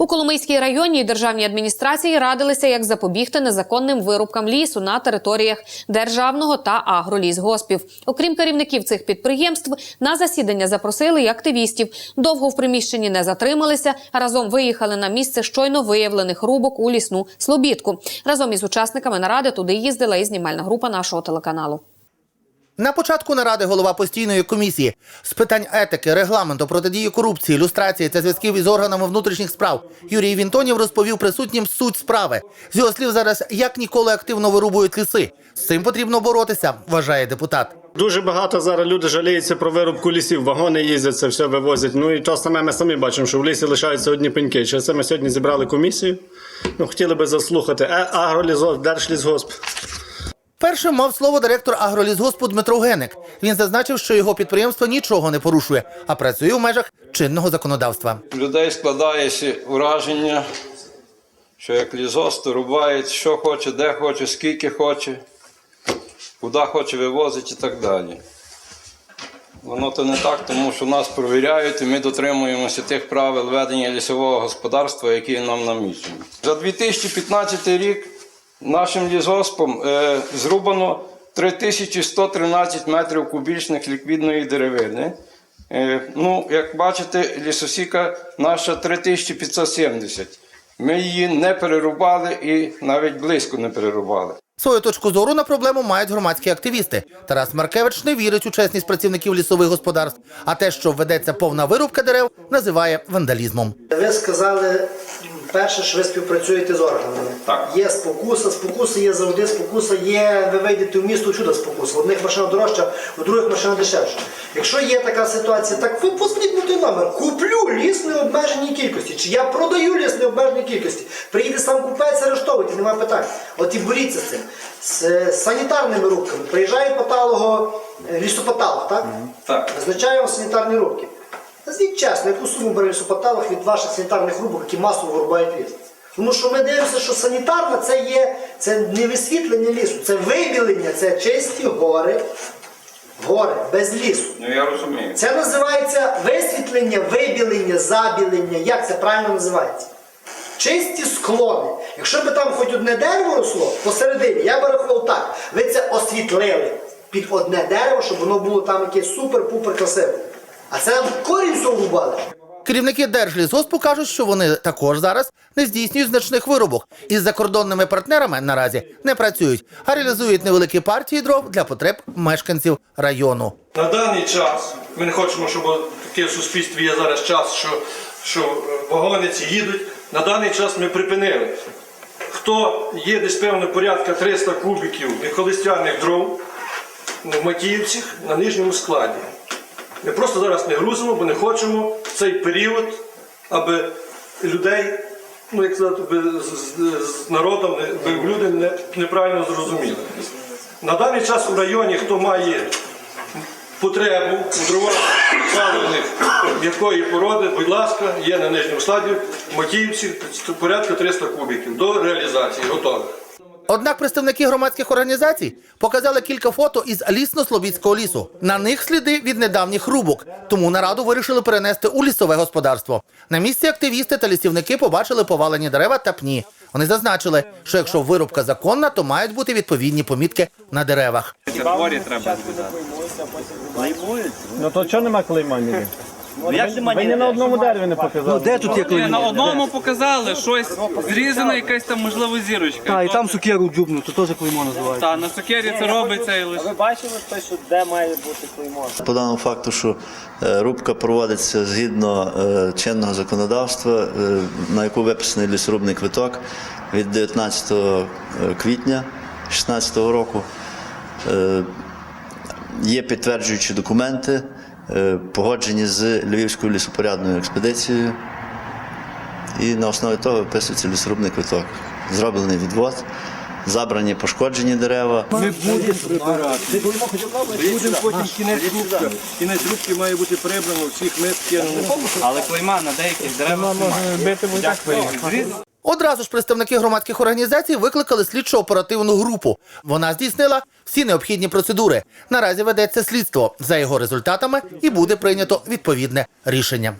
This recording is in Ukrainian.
У Коломийській районній державній адміністрації радилися, як запобігти незаконним вирубкам лісу на територіях державного та агролісгоспів. Окрім керівників цих підприємств, на засідання запросили і активістів. Довго в приміщенні не затрималися. Разом виїхали на місце щойно виявлених рубок у лісну слобідку. Разом із учасниками наради туди їздила і знімальна група нашого телеканалу. На початку наради голова постійної комісії з питань етики, регламенту, протидії корупції, ілюстрації та зв'язків із органами внутрішніх справ Юрій Вінтонів розповів присутнім суть справи. З його слів, зараз як ніколи активно вирубують ліси. З цим потрібно боротися, вважає депутат. Дуже багато зараз люди жаліються про вирубку лісів, вагони їздять, це все вивозять. Ну і то саме ми самі бачимо, що в лісі лишаються одні пеньки. Через це ми сьогодні зібрали комісію. Ну, хотіли би заслухати Е, агролізгосп, держлісгосп. Першим мав слово директор агролісгоспу Дмитро Геник. Він зазначив, що його підприємство нічого не порушує, а працює у межах чинного законодавства. Людей складається враження, що як лізос, то рубають, що хоче, де хоче, скільки хоче, куди хоче вивозить і так далі. Воно то не так, тому що нас провіряють і ми дотримуємося тих правил ведення лісового господарства, які нам намічені. За 2015 рік нашим лісгоспом е, зрубано 3113 метрів кубічних ліквідної деревини. Е, ну, як бачите, лісосіка наша 3570. Ми її не перерубали і навіть близько не перерубали. Свою точку зору на проблему мають громадські активісти. Тарас Маркевич не вірить у чесність працівників лісових господарств, а те, що ведеться повна вирубка дерев, називає вандалізмом. Ви сказали перше, що ви співпрацюєте з органами. Так. Є спокуса, спокуса є завжди спокуса, є, ви вийдете в місто чудо спокуса. В одних машина дорожча, у других машина дешевша. Якщо є така ситуація, так ви позвоніть на той номер. Куплю ліс необмеженій кількості. Чи я продаю ліс необмеженій кількості. Приїде сам купець, арештовуйте, немає питань. От і боріться з цим. З е, санітарними рубками. Приїжджає патолого, е, лісопатолог, так? Так. Визначає вам санітарні рубки. Назвіть чесно, яку суму бере лісопатолог від ваших санітарних рубок, які масово вирубають ліс. Тому що ми дивимося, що санітарна це є це не висвітлення лісу, це вибілення, це чисті гори, гори без лісу. Ну я розумію. Це називається висвітлення, вибілення, забілення. Як це правильно називається? Чисті склони. Якщо б там хоч одне дерево росло посередині, я би рахував так. Ви це освітлили під одне дерево, щоб воно було там якесь супер-пупер красиве. А це корінь соврубали. Керівники Держлісгоспу кажуть, що вони також зараз не здійснюють значних вирубок і з закордонними партнерами наразі не працюють, а реалізують невеликі партії дров для потреб мешканців району. На даний час ми не хочемо, щоб таке в суспільстві є зараз час, що, що е, вагони ці їдуть. На даний час ми припинили. Хто є десь певно порядка 300 кубиків міхолистяних дров в Макіївцях на нижньому складі. Ми просто зараз не грузимо, бо не хочемо в цей період, аби людей, ну як сказати, з, народом, люди не, неправильно зрозуміли. На даний час у районі, хто має потребу у м'якої породи, будь ласка, є на нижньому стадії в Макіївці порядка 300 кубиків до реалізації готових. Однак представники громадських організацій показали кілька фото із лісно-слобідського лісу. На них сліди від недавніх рубок, тому нараду вирішили перенести у лісове господарство. На місці активісти та лісівники побачили повалені дерева та пні. Вони зазначили, що якщо вирубка законна, то мають бути відповідні помітки на деревах. Ну то чого нема клейма? Ну, як немає Ви ні на одному дереві не показали. Де тут є Ні, клеймо? на одному показали щось зрізане, якась там можливо зірочка. Та, і там сукеру дюбну, то теж клеймо називається. Та на цукері це робиться і лише. Ви бачили хтось, що де має бути клеймо? По даному факту, що е, рубка проводиться згідно е, чинного законодавства, е, на яку виписаний лісорубний квиток від 19 квітня 2016 року. Е, Є підтверджуючі документи, погоджені з Львівською лісопорядною експедицією. І на основі того виписується лісорубний квиток. Зроблений відвод, забрані пошкоджені дерева. Ми будемо прибирати. Будемо потім кінець рубки. Кінець рубки має бути прибрано, всіх ми кинули. Але клейма на деяких деревах бити Одразу ж представники громадських організацій викликали слідчо-оперативну групу. Вона здійснила всі необхідні процедури. Наразі ведеться слідство. За його результатами і буде прийнято відповідне рішення.